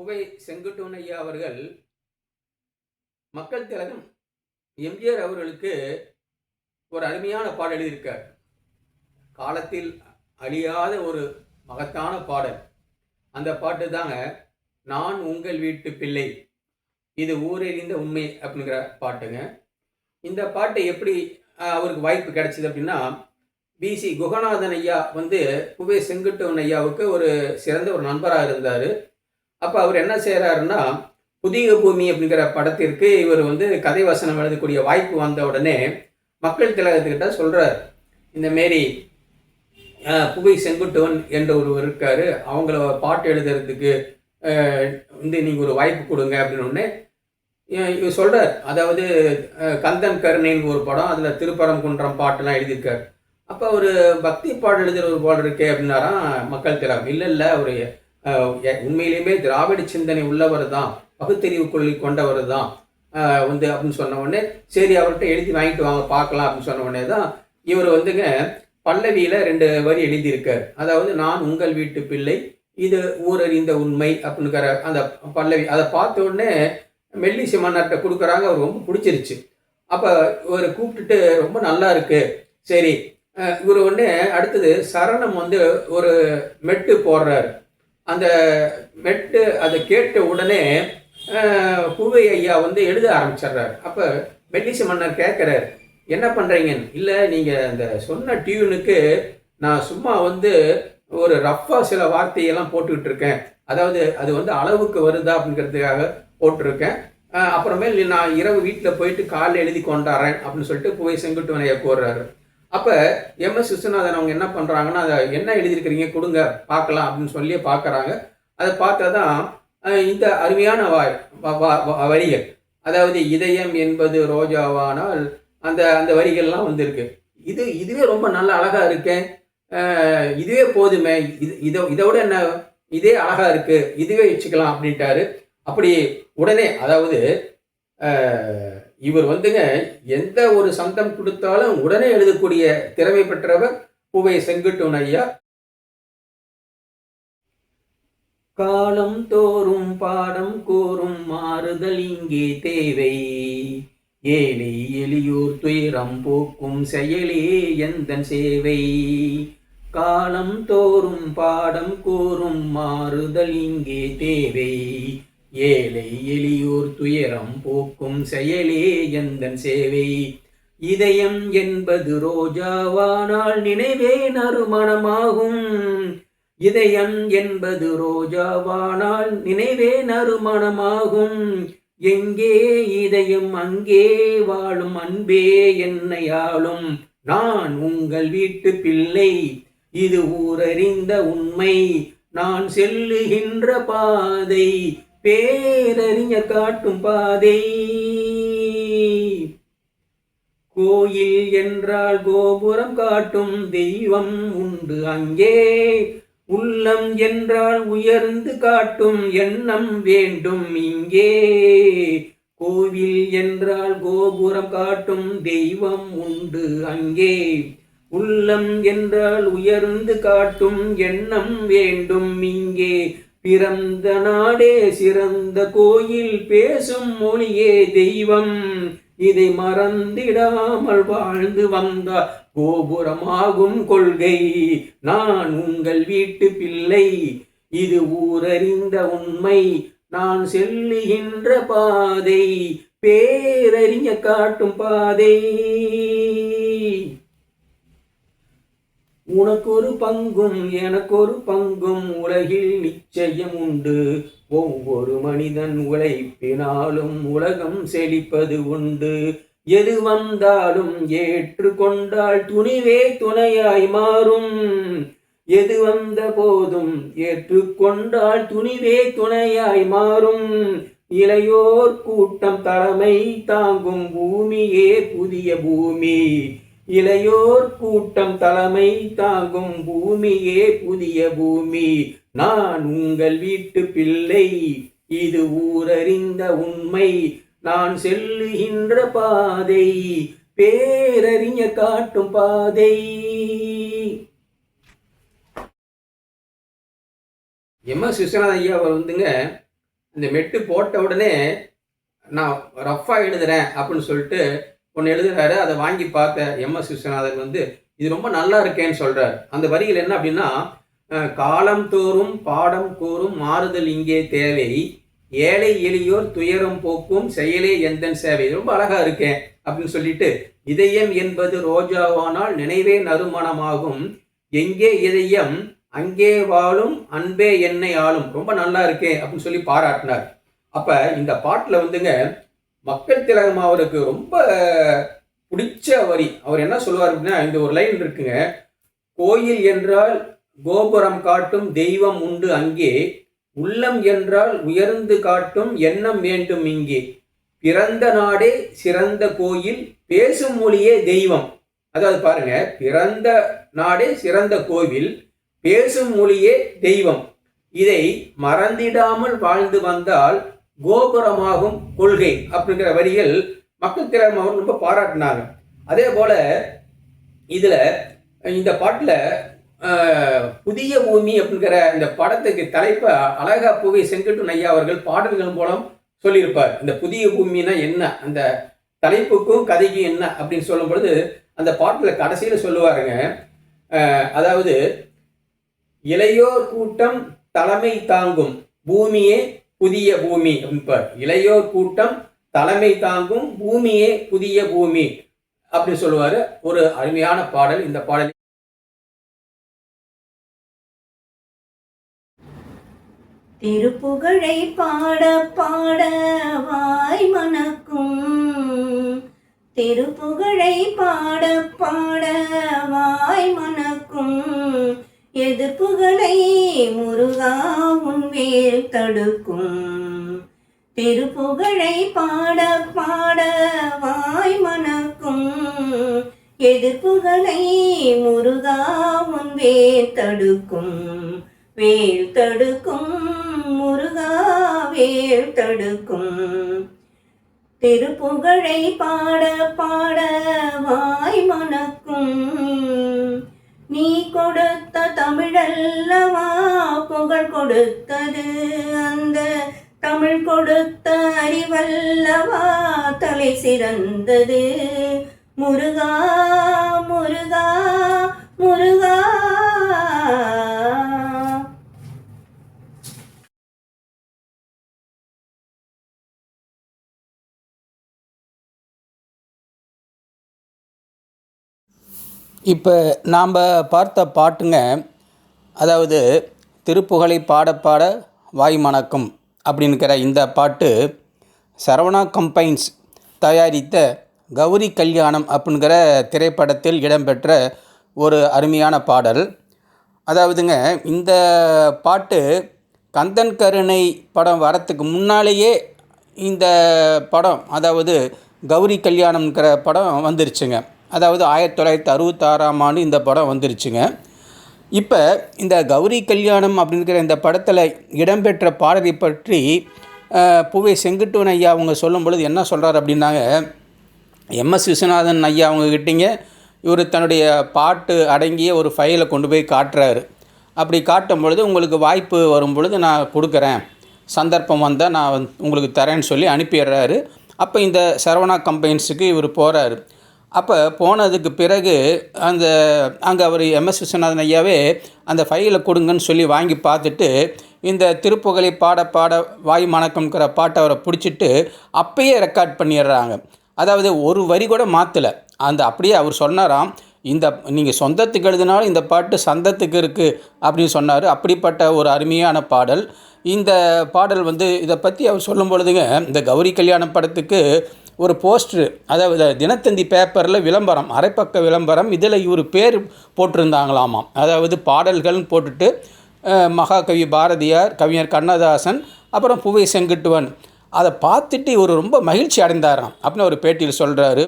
புகை செங்குட்டுவன் ஐயா அவர்கள் மக்கள் திலகம் எம்ஜிஆர் அவர்களுக்கு ஒரு அருமையான பாடல் எழுதியிருக்கார். காலத்தில் அழியாத ஒரு மகத்தான பாடல். அந்த பாட்டு தாங்க நான் உங்கள் வீட்டு பிள்ளை இது ஊரெறிந்த உண்மை அப்படிங்கிற பாட்டுங்க. இந்த பாட்டு எப்படி அவருக்கு வாய்ப்பு கிடைச்சிது அப்படின்னா பிசி குகநாதன் ஐயா வந்து புவே செங்குட்டுவன் ஐயாவுக்கு ஒரு சிறந்த ஒரு நண்பராக இருந்தார். அப்போ அவர் என்ன செய்கிறாருன்னா புதிய பூமி அப்படிங்கிற படத்திற்கு இவர் வந்து கதை வசனம் எழுதக்கூடிய வாய்ப்பு வந்த உடனே மக்கள் திலகத்துக்கிட்ட சொல்கிறார் இந்த மாரி புகை செங்குட்டுவன் என்ற ஒருவர் இருக்காரு. அவங்கள பாட்டு எழுதுறதுக்கு வந்து நீங்கள் ஒரு வாய்ப்பு கொடுங்க அப்படின்னு இவர் சொல்கிறார் அதாவது கந்தன் கருணைன்னு ஒரு படம் அதில் திருப்பரம் குன்றம் பாட்டெல்லாம் எழுதியிருக்கார். அப்போ ஒரு பக்தி பாடல் எழுதுகிற ஒரு பாடல் இருக்கே அப்படின்னாராம் மக்கள் திலகம். இல்லை இல்லை அவர் உண்மையிலுமே திராவிட சிந்தனை உள்ளவர் தான் பகுத்தறிவு கொள்கை கொண்டவர் தான் வந்து அப்படின்னு சொன்ன உடனே சரி அவர்கிட்ட எழுதி வாங்கிட்டு வாங்க பார்க்கலாம் அப்படின்னு சொன்ன உடனே தான் இவர் வந்துங்க பல்லவியில் ரெண்டு வரி எழுதியிருக்கார். அதாவது நான் உங்கள் வீட்டு பிள்ளை இது ஊரறிந்த உண்மை அப்படிங்கிற அந்த பல்லவி. அதை பார்த்த உடனே மெல்லிசி மன்னர்கிட்ட கொடுக்குறாங்க அவர் ரொம்ப பிடிச்சிருச்சு. அப்போ இவர் கூப்பிட்டுட்டு ரொம்ப நல்லா இருக்கு. சரி. இவர் உடனே அடுத்தது சரணம் வந்து ஒரு மெட்டு போடுறாரு. அந்த மெட்டு அதை கேட்ட உடனே அஹ், பூவை ஐயா வந்து எழுத ஆரம்பிச்சிடுறாரு. அப்போ மெல்லிசி மன்னர் கேட்குறாரு என்ன பண்ணுறீங்கன்னு இல்லை நீங்கள் அந்த சொன்ன டியூனுக்கு நான் சும்மா வந்து ஒரு ரஃப்பாக சில வார்த்தையெல்லாம் போட்டுக்கிட்டு இருக்கேன் அதாவது அது வந்து அளவுக்கு வருதா அப்படிங்கிறதுக்காக போட்டிருக்கேன். அப்புறமேல் நான் இரவு வீட்டில் போயிட்டு காலில் எழுதி கொண்டாடுறேன் அப்படின்னு சொல்லிட்டு புவை செங்குட்டுவனையை கோர்றாரு. அப்போ எம்எஸ் விஸ்வநாதன் அவங்க என்ன பண்ணுறாங்கன்னா அதை என்ன எழுதியிருக்கிறீங்க கொடுங்க பார்க்கலாம் அப்படின்னு சொல்லி பார்க்குறாங்க. அதை பார்த்தா தான் இந்த அருமையான வாய் வ- வ- வ- வரிகள் அதாவது இதயம் என்பது ரோஜாவானால் அந்த அந்த வரிகள்லாம் வந்திருக்கு. இது இதுவே ரொம்ப நல்ல அழகாக இருக்கேன் இதுவே போதுமே. இது இதை இதை விட என்ன இதே அழகாக இருக்குது இதுவே வச்சுக்கலாம் அப்படின்ட்டாரு. அப்படி உடனே அதாவது இவர் வந்துங்க எந்த ஒரு சந்தம் கொடுத்தாலும் உடனே எழுதக்கூடிய திறமை பெற்றவர் பூவை செங்குட்டுவன் ஐயா. காலம் தோறும் பாடம் கூறும் மாறுதல் இங்கே தேவை. ஏழை எளியோர் துயரம் போக்கும் செயலே எந்தன் சேவை. காலம் தோறும் பாடம் கூறும் மாறுதல் இங்கே தேவை. ஏழை எளியோர் துயரம் போக்கும் செயலே எந்தன் சேவை? இதயம் என்பது ரோஜாவானால் நினைவே நறுமணமாகும். இதயம் என்பது ரோஜாவானால் நினைவே நறுமணமாகும். எங்கே இதயம் அங்கே வாழும் அன்பே என்னையாளும் நான் உங்கள் வீட்டு பிள்ளை இது ஊரறிந்த உண்மை. நான் செல்லுகின்ற பாதை பேரறிஞர் காட்டும் பாதை. கோயில் என்றால் கோபுரம் காட்டும் தெய்வம் உண்டு அங்கே. உள்ளம் என்றால் உயர்ந்து காட்டும் எண்ணம் வேண்டும் இங்கே. கோவில் என்றால் கோபுரம் காட்டும் தெய்வம் உண்டு அங்கே. உள்ளம் என்றால் உயர்ந்து காட்டும் எண்ணம் வேண்டும் இங்கே. பிறந்த நாடே சிறந்த கோயில் பேசும் மொழியே தெய்வம். இதை மறந்திடாமல் வாழ்ந்து வந்த கோபுரமாகும் கொள்கை. நான் உங்கள் வீட்டு பிள்ளை. இது ஊரறிந்த உண்மை. நான் செல்லுகின்ற பாதை. பேரறிஞ காட்டும் பாதை. உனக்கொரு பங்கும் எனக்கொரு பங்கும் உலகில் நிச்சயம் உண்டு. ஒவ்வொரு மனிதன் உழைப்பினாலும் உலகம் செழிப்பது உண்டு. எது வந்தாலும் ஏற்றுக்கொண்டால் துணிவே துணையாய் மாறும். எது வந்த போதும் ஏற்றுக்கொண்டால் துணிவே துணையாய் மாறும். இளையோர் கூட்டம் தலைமை தாங்கும் பூமியே புதிய பூமி. இளையோர் கூட்டம் தலைமை தாங்கும் பூமியே புதிய பூமி. நான் உங்கள் வீட்டு பிள்ளை இது ஊரறிந்த உண்மை. நான் செல்லுகின்ற பாதை பேரறிஞ காட்டும் பாதை. எம் எஸ் விஸ்வநாத ஐயா அவர் வந்துங்க இந்த மெட்டு போட்ட உடனே நான் ரஃப்பாக எழுதுறேன் அப்படின்னு சொல்லிட்டு ஒன்று எழுதுறாரு அதை வாங்கி பார்த்த எம்எஸ் விஸ்வநாதன் வந்து இது ரொம்ப நல்லா இருக்கேன்னு சொல்கிறார் அந்த வரிகள் என்ன அப்படின்னா காலம் தோறும் பாடம் கூறும் மாறுதல் இங்கே தேவை. ஏழை எளியோர் துயரம் போக்கும் செயலே எந்தன் சேவை. ரொம்ப அழகா இருக்கேன் அப்படின்னு சொல்லிட்டு இதயம் என்பது ரோஜாவானால் நினைவே நறுமணமாகும். எங்கே இதயம் அங்கே வாழும் அன்பே என்னை ஆளும். ரொம்ப நல்லா இருக்கே அப்படின்னு சொல்லி பாராட்டினார். அப்ப இந்த பாட்டில் வந்துங்க மக்கள் திலகம் அவருக்கு ரொம்ப பிடிச்ச வரி. அவர் என்ன சொல்லுவார் அப்படின்னா இந்த ஒரு லைன் இருக்குங்க. கோயில் என்றால் கோபுரம் காட்டும் தெய்வம் உண்டு அங்கே. உள்ளம் என்றால் உயர்ந்து காட்டும் எண்ணம் வேண்டும் இங்கே. பிறந்த நாடே சிறந்த கோயில் பேசும் மொழியே தெய்வம். அதாவது பாருங்க பிறந்த நாடே சிறந்த கோவில் பேசும் மொழியே தெய்வம். இதை மறந்திடாமல் வாழ்ந்து வந்தால் கோபுரமாகும் கொள்கை அப்படிங்கிற வரிகள் மக்கள் திறமை அவர் ரொம்ப பாராட்டினாங்க. அதே போல இதுல இந்த பாட்டில் புதிய பூமி அப்படிங்கிற இந்த படத்துக்கு தலைப்பை அழகா புவி செங்கட்டு ஐயா அவர்கள் பாடல்கள் மூலம் சொல்லியிருப்பார். இந்த புதிய பூமினா என்ன? அந்த தலைப்புக்கும் கதைக்கும் என்ன? அப்படின்னு சொல்லும் பொழுது அந்த பாட்டில் கடைசியில் சொல்லுவாருங்க. அதாவது இளையோர் கூட்டம் தலைமை தாங்கும் பூமியே புதிய பூமி. இளையோர் கூட்டம் தலைமை தாங்கும் பூமியே புதிய பூமி. அப்படின்னு சொல்லுவாரு. ஒரு அருமையான பாடல். இந்த பாடல் திருப்புகழை பாட பாட வாய் மணக்கும். திருப்புகழை பாட பாட வாய் மணக்கும். எதிர்ப்புகளை முருகா உன்வேல் தடுக்கும். திருப்புகழை பாட பாட வாய் மணக்கும். எதிர்ப்புகளை முருகா உன் தடுக்கும். வேல் தடுக்கும் முருகா வேல் தடுக்கும். திருப்புகழை பாட பாட வாய் மணக்கும். நீ கொடுத்த தமிழல்லவா? புகழ் கொடுத்தது அந்த தமிழ் கொடுத்த அறிவல்லவா? தலை சிறந்தது. முருகா முருகா முருகா. இப்போ நாம் பார்த்த பாட்டுங்க அதாவது திருப்புகழை பாட பாட வாய் மணக்கும் அப்படின்னுக்கிற இந்த பாட்டு சரவணா கம்பைன்ஸ் தயாரித்த கௌரி கல்யாணம் அப்படிங்கிற திரைப்படத்தில் இடம்பெற்ற ஒரு அருமையான பாடல். அதாவதுங்க இந்த பாட்டு கந்தன் கருணை படம் வரத்துக்கு முன்னாலேயே இந்த படம் அதாவது கௌரி கல்யாணம்ங்கிற படம் வந்துருச்சுங்க. அதாவது ஆயிரத்தி தொள்ளாயிரத்தி அறுபத்தாறாம் ஆண்டு இந்த படம் வந்துருச்சுங்க. இப்போ இந்த கௌரி கல்யாணம் அப்படிங்கிற இந்த படத்தில் இடம்பெற்ற பாடலை பற்றி புவே செங்குட்டுவன் ஐயா அவங்க சொல்லும் பொழுது என்ன சொல்கிறார் அப்படின்னாங்க எம்எஸ் விஸ்வநாதன் ஐயா அவங்க கிட்டீங்க இவர் தன்னுடைய பாட்டு அடங்கிய ஒரு ஃபைலை கொண்டு போய் காட்டுறாரு. அப்படி காட்டும் பொழுது உங்களுக்கு வாய்ப்பு வரும் பொழுது நான் கொடுக்குறேன். சந்தர்ப்பம் வந்தால் நான் வந்து உங்களுக்கு தரேன்னு சொல்லி அனுப்பிடுறாரு. அப்போ இந்த சரவணா கம்பெனிஸுக்கு இவர் போகிறாரு அப்போ போனதுக்கு பிறகு அந்த அங்கே அவர் எம்எஸ் விஸ்வநாதன் ஐயாவே அந்த ஃபைலை கொடுங்கன்னு சொல்லி வாங்கி பார்த்துட்டு இந்த திருப்புகழை பாட பாட வாய் மணக்கம்ங்கிற பாட்டை அவரை பிடிச்சிட்டு அப்பயே ரெக்கார்ட் பண்ணிடுறாங்க. அதாவது ஒரு வரி கூட மாற்றலை அந்த அப்படியே அவர் சொன்னாராம் இந்த நீங்கள் சொந்தத்துக்கு எழுதினாலும் இந்த பாட்டு சந்தத்துக்கு இருக்குது அப்படின்னு சொன்னார். அப்படிப்பட்ட ஒரு அருமையான பாடல். இந்த பாடல் வந்து இதை பற்றி அவர் சொல்லும் பொழுதுங்க இந்த கௌரி கல்யாணம் படத்துக்கு ஒரு போஸ்ட்ரு அதாவது தினத்தந்தி பேப்பரில் விளம்பரம் அரைப்பக்க விளம்பரம் இதில் இவர் பேர் போட்டிருந்தாங்களாமாம். அதாவது பாடல்கள்னு போட்டுட்டு மகாகவி பாரதியார் கவிஞர் கண்ணதாசன் அப்புறம் புவை செங்குட்டுவன். அதை பார்த்துட்டு இவர் ரொம்ப மகிழ்ச்சி அடைந்தாராம் அப்படின்னு ஒரு பேட்டியில் சொல்கிறாரு